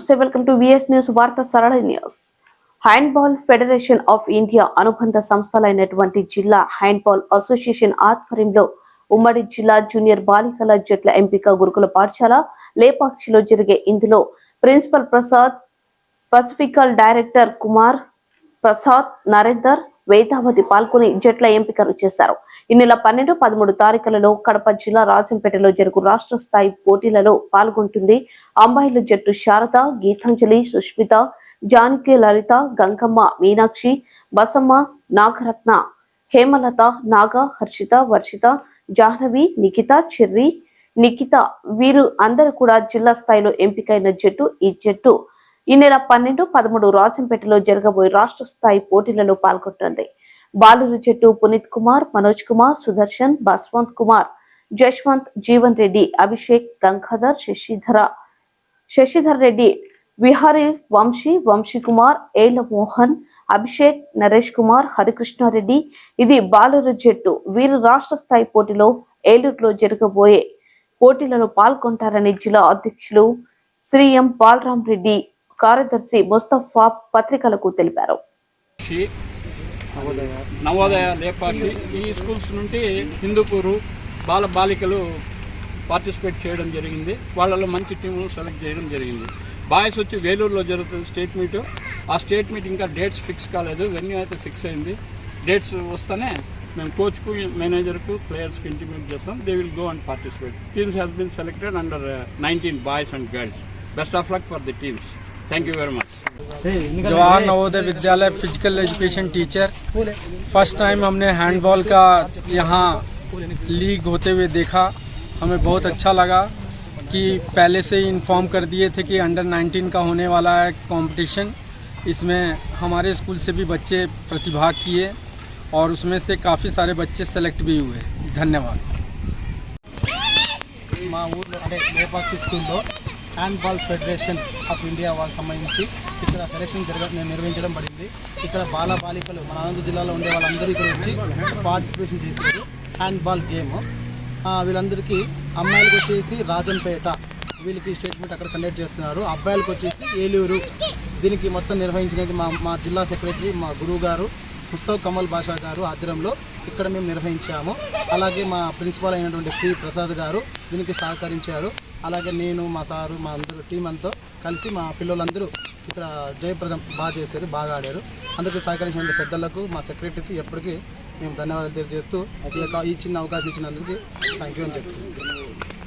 నమస్తే welcome to VS S వార్త సరళ news. Handball federation of India అనుబంధ సంస్థలైనటువంటి జిల్లా హ్యాండ్బాల్ అసోసియేషన్ ఆధ్వర్యంలో ఉమ్మడి జిల్లా జూనియర్ బాలికల జట్ల ఎంపిక గురుకుల పాఠశాల లేపాక్షిలో జరిగే ఇందులో principal Prasad physical director Kumar Prasad Narender Vedavathi పాల్గొని జట్ల ఎంపికలు చేశారు ఈ నెల పన్నెండు పదమూడు తారీఖులలో కడప జిల్లా రాజంపేటలో జరుగు రాష్ట్ర స్థాయి పోటీలలో పాల్గొంటుంది అమ్మాయిల జట్టు శారద గీతాంజలి సుష్మిత జానకి లలిత గంగమ్మ మీనాక్షి బసమ్మ నాగరత్న హేమలత నాగ హర్షిత వర్షిత జాహ్నవి నిఖిత చెర్రి నిఖిత వీరు అందరూ కూడా జిల్లా స్థాయిలో ఎంపికైన జట్టు. ఈ జట్టు ఈ నెల పన్నెండు పదమూడు రాజంపేటలో జరగబోయే రాష్ట్ర స్థాయి పోటీలలో పాల్గొంటుంది. బాలురు జట్టు పునీత్ కుమార్ మనోజ్ కుమార్ సుదర్శన్ బస్వంత్ కుమార్ జశ్వంత్ జీవన్ రెడ్డి అభిషేక్ గంగాధర్ శశిధర. శశిధర్ రెడ్డి విహారీ వంశీ వంశీ కుమార్ ఏల మోహన్ అభిషేక్ నరేష్ కుమార్ హరికృష్ణారెడ్డి. ఇది బాలురు జట్టు వీరు రాష్ట్ర స్థాయి పోటీలో ఏలూరులో జరగబోయే పోటీలలో పాల్గొంటారని జిల్లా అధ్యక్షులు శ్రీ ఎం బాలరాం రెడ్డి కార్యదర్శి ముస్తఫా పత్రికలకు తెలిపారు. నవోదయ లేపాషి ఈ స్కూల్స్ నుండి హిందూపూరు బాల బాలికలు పార్టిసిపేట్ చేయడం జరిగింది. వాళ్ళలో మంచి టీములు సెలెక్ట్ చేయడం జరిగింది. బాయ్స్ వచ్చి వేలూరులో జరుగుతుంది స్టేట్ మీట్. ఆ స్టేట్ మీట్ ఇంకా డేట్స్ ఫిక్స్ కాలేదు. వెన్యూ అయితే ఫిక్స్ అయింది. డేట్స్ వస్తేనే మేము కోచ్కు మేనేజర్కు ప్లేయర్స్కి ఇంటిమేట్ చేస్తాం. They will go and participate teams has been selected under nineteen boys and girls best of luck for the teams thank you very much Jawahar Navodaya Vidyalaya physical education teacher first time हमने handball का यहाँ league होते हुए देखा हमें बहुत अच्छा लगा कि पहले से ही इन्फॉर्म कर दिए थे कि अंडर 19 का होने वाला है कंपटीशन इसमें हमारे स्कूल से भी बच्चे प्रतिभाग किए और उसमें से काफ़ी सारे बच्चे सेलेक्ट भी हुए धन्यवाद మా ఊర్లో అంటే లేపాక్షి స్కూల్లో హ్యాండ్బాల్ ఫెడరేషన్ ఆఫ్ ఇండియా వాళ్ళకి సంబంధించి ఇక్కడ సెలక్షన్ జరగ నిర్వహించడం పడింది. ఇక్కడ బాల బాలికలు మన అనంత జిల్లాలో ఉండే వాళ్ళందరూ ఇక్కడ వచ్చి పార్టిసిపేషన్ చేశారు. హ్యాండ్బాల్ గేమ్ వీళ్ళందరికీ అమ్మాయిలకు వచ్చేసి రాజంపేట వీళ్ళకి స్టేట్మెంట్ అక్కడ కండక్ట్ చేస్తున్నారు. అబ్బాయిలకు వచ్చేసి ఏలూరు. దీనికి మొత్తం నిర్వహించినది మా మా జిల్లా సెక్రటరీ మా గురువు గారు ఉత్సవ్ కమల్ బాషా గారు ఆధ్వర్యంలో ఇక్కడ మేము నిర్వహించాము. అలాగే మా ప్రిన్సిపాల్ అయినటువంటి పి ప్రసాద్ గారు దీనికి సహకరించారు. అలాగే నేను మా సారు మా అందరూ టీం అంతా కలిసి మా పిల్లలందరూ ఇక్కడ జయప్రదం బాగా చేశారు బాగా ఆడారు. అందుకు సహకరించిన పెద్దలకు మా సెక్రటరీకి ఎప్పటికీ మేము ధన్యవాదాలు తెలియజేస్తూ ఈ ఈ చిన్న అవకాశం ఇచ్చినందుకు థ్యాంక్ యూ అని చెప్తున్నాను.